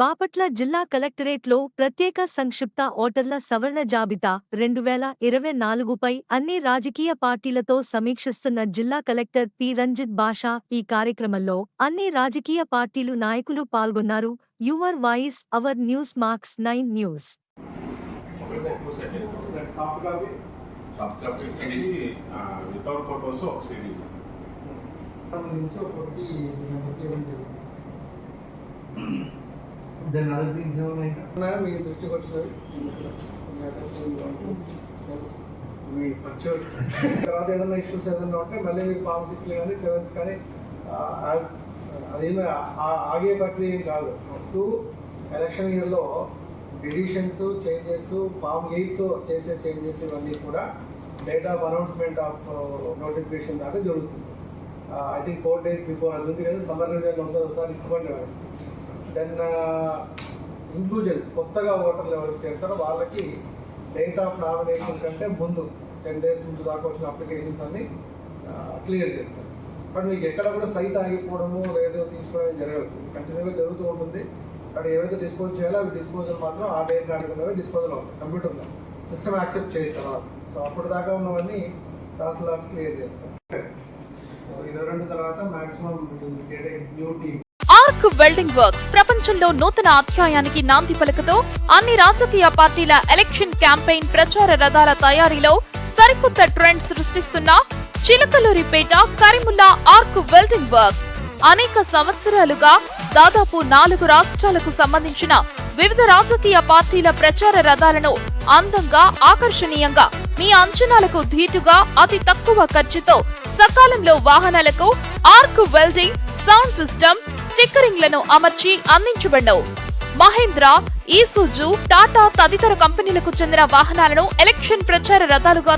బాపట్ల జిల్లా కలెక్టరేట్లో ప్రత్యేక సంక్షిప్త ఓటర్ల సవరణ జాబితా రెండు వేల ఇరవై నాలుగుపై అన్ని రాజకీయ పార్టీలతో సమీక్షిస్తున్న జిల్లా కలెక్టర్ పి. రంజిత్ బాషా ఈ కార్యక్రమంలో అన్ని రాజకీయ పార్టీలు నాయకులు పాల్గొన్నారు. Your voice our news marks nine news. Without photos ఒక సిడీ సంబంధించి ఒకటి ఒకటి ఇవ్వడం జరిగింది దెన్ అదర్ థింగ్స్ ఏమైనా మీ దృష్టికి వచ్చినవి మీ పర్చూర్ తర్వాత ఏదైనా ఇష్యూస్ ఏదైనా ఉంటే మళ్ళీ మీకు ఫార్మ్ సిక్స్ కానీ సెవెన్స్ కానీ యాజ్ అదేమి ఆగే ప్రక్రియ ఏం కాదు. టూ ఎలక్షన్ ఇయర్లో డిసిషన్స్ చేంజెస్ ఫామ్ ఎయిట్తో చేసే చేంజెస్ ఇవన్నీ కూడా date of announcement of notification దాకా జరుగుతుంది. I think four days before అది ఉంది కదా సమ్మర్ రిజల్ట్ ఉంటుంది ఒకసారి ఇవ్వండి దెన్ ఇంక్లూజన్స్ కొత్తగా ఓటర్లు ఎవరికి చేరుతారో వాళ్ళకి డేట్ ఆఫ్ నామినేషన్ కంటే ముందు టెన్ డేస్ ముందు దాకా వచ్చిన అప్లికేషన్స్ అన్ని క్లియర్ చేస్తారు. బట్ మీకు ఎక్కడ కూడా సైట్ ఆగిపోవడము లేదో తీసుకోవడం జరగదు. కంటిన్యూగా జరుగుతూ ఉంటుంది. అక్కడ ఏవైతే డిస్పోజ్ చేయాలో అవి డిస్పోజల్ మాత్రం ఆ డేట్ నాటుకున్నవి డిస్పోజల్ అవుతాయి. కంప్యూటర్లో సిస్టమ్ యాక్సెప్ట్ చేయాలి తర్వాత. సో అప్పుడు దాకా ఉన్నవన్నీ తహసీల్దార్స్ క్లియర్ చేస్తారు. సో ఇరవై రెండు తర్వాత maximum new team arc welding works. ప్రపంచంలో నూతన అధ్యాయానికి నాంది పలుకుతూ అన్ని రాజకీయ పార్టీల ఎలక్షన్ క్యాంపెయిన్ ప్రచార రథాల తయారీలో సరికొత్త trend సృష్టిస్తున్న Chilakaluripet Karimulla arc welding work అనేక సంవత్సరాలుగా దాదాపు నాలుగు రాష్ట్రాలకు సంబంధించిన వివిధ రాజకీయ పార్టీల ప్రచార రథాలను అందంగా ఆకర్షణీయంగా మీ అంచనాలకు ధీటుగా అతి తక్కువ ఖర్చుతో సకాలంలో వాహనాలకు ఆర్క్ వెల్డింగ్ సౌండ్ సిస్టమ్ స్టిక్కరింగ్లను అమర్చి అందించబడ్డవు. మహేంద్ర ఈసుజు టాటా తదితర కంపెనీలకు చెందిన వాహనాలను ఎలక్షన్ ప్రచార రథాలుగా